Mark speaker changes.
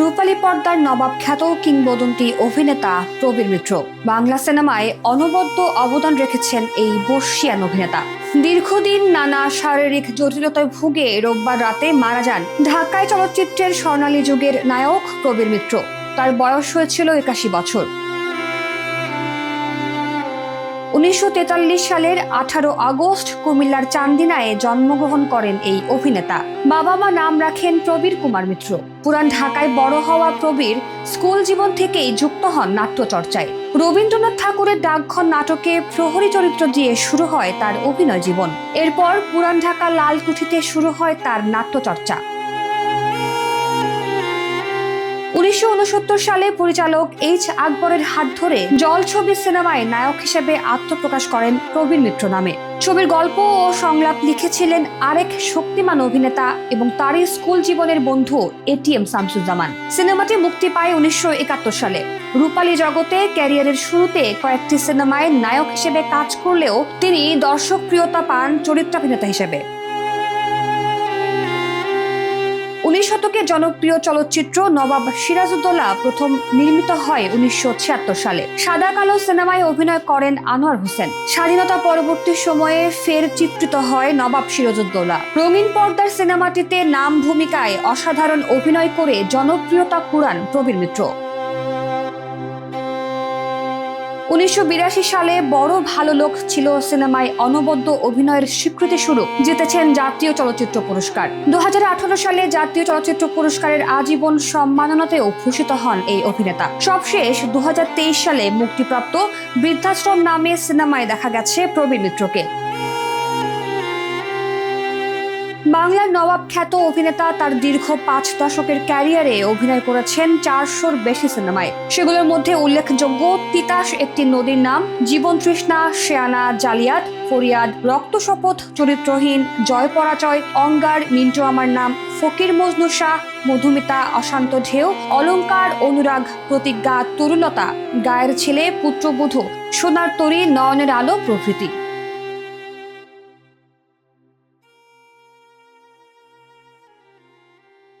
Speaker 1: রূপালী পর্দার নবাব খ্যাত কিংবদন্তি অভিনেতা প্রবীর মিত্র। বাংলা সিনেমায় অনবদ্য অবদান রেখেছেন এই বর্ষিয়ান অভিনেতা। দীর্ঘদিন নানা শারীরিক জটিলতায় ভুগে রোববার রাতে মারা যান ঢাকায় চলচ্চিত্রের স্বর্ণালী যুগের নায়ক প্রবীর মিত্র। তার বয়স হয়েছিল একাশি বছর। উনিশশো তেতাল্লিশ সালের আঠারো আগস্ট কুমিল্লার চান্দিনায় জন্মগ্রহণ করেন এই অভিনেতা। বাবা মা নাম রাখেন প্রবীর কুমার মিত্র। পুরান ঢাকায় বড় হওয়া প্রবীর স্কুল জীবন থেকেই যুক্ত হন নাট্যচর্চায়। রবীন্দ্রনাথ ঠাকুরের ডাকঘর নাটকে প্রহরী চরিত্র দিয়ে শুরু হয় তার অভিনয় জীবন। এরপর পুরান ঢাকা লালকুঠিতে শুরু হয় তার নাট্যচর্চা। উনিশশো উনসত্তর সালে পরিচালক এইচ আকবরের হাত ধরে জল ছবি সিনেমায় নায়ক হিসেবে আত্মপ্রকাশ করেন প্রবীর মিত্র নামে। ছবির গল্প ও সংলাপ লিখেছিলেন আরেক শক্তিমান অভিনেতা এবং তারই স্কুল জীবনের বন্ধু এটিএম শামসুজ্জামান। সিনেমাটি মুক্তি পায় উনিশশো একাত্তর সালে। রূপালী জগতে ক্যারিয়ারের শুরুতে কয়েকটি সিনেমায় নায়ক হিসেবে কাজ করলেও তিনি দর্শক প্রিয়তা পান চরিত্রাভিনেতা হিসেবে। উনিশ শতকে জনপ্রিয় চলচ্চিত্র নবাব সিরাজউদ্দৌলা প্রথম নির্মিত হয় উনিশশো ছিয়াত্তর সালে। সাদা কালো সিনেমায় অভিনয় করেন আনোয়ার হোসেন। স্বাধীনতা পরবর্তী সময়ে ফের চিত্রিত হয় নবাব সিরাজউদ্দৌলা। রঙিন পর্দার সিনেমাটিতে নাম ভূমিকায় অসাধারণ অভিনয় করে জনপ্রিয়তা কুড়ান প্রবীর মিত্র। উনিশশো বিরাশি সালে বড় ভালো লোক ছিল সিনেমায় অনবদ্য অভিনয়ের স্বীকৃতি শুরু জিতেছেন জাতীয় চলচ্চিত্র পুরস্কার। দুহাজার আঠারো সালে জাতীয় চলচ্চিত্র পুরস্কারের আজীবন সম্মাননাতেও ভূষিত হন এই অভিনেতা। সবশেষ দুহাজার তেইশ সালে মুক্তিপ্রাপ্ত বৃদ্ধাশ্রম নামে সিনেমায় দেখা গেছে প্রবীণ মিত্রকে। বাংলার নবাব খ্যাত অভিনেতা তার দীর্ঘ পাঁচ দশকের ক্যারিয়ারে অভিনয় করেছেন চারশোর বেশি সিনেমায়। সেগুলোর মধ্যে উল্লেখযোগ্য তিতাস একটি নদীর নাম, জীবন তৃষ্ণা, শেয়ানা জালিয়াত, ফরিয়াদ রক্ত শপথ, চরিত্রহীন, জয় পরাজয়, অঙ্গার, মিন্টু আমার নাম, ফকির মজনু শাহ, মধুমিতা, অশান্ত ঢেউ, অলঙ্কার, অনুরাগ, প্রতিজ্ঞা তরুলতা গায়ের ছেলে, পুত্রবধূ, সোনার তরী, নয়নের আলো প্রভৃতি।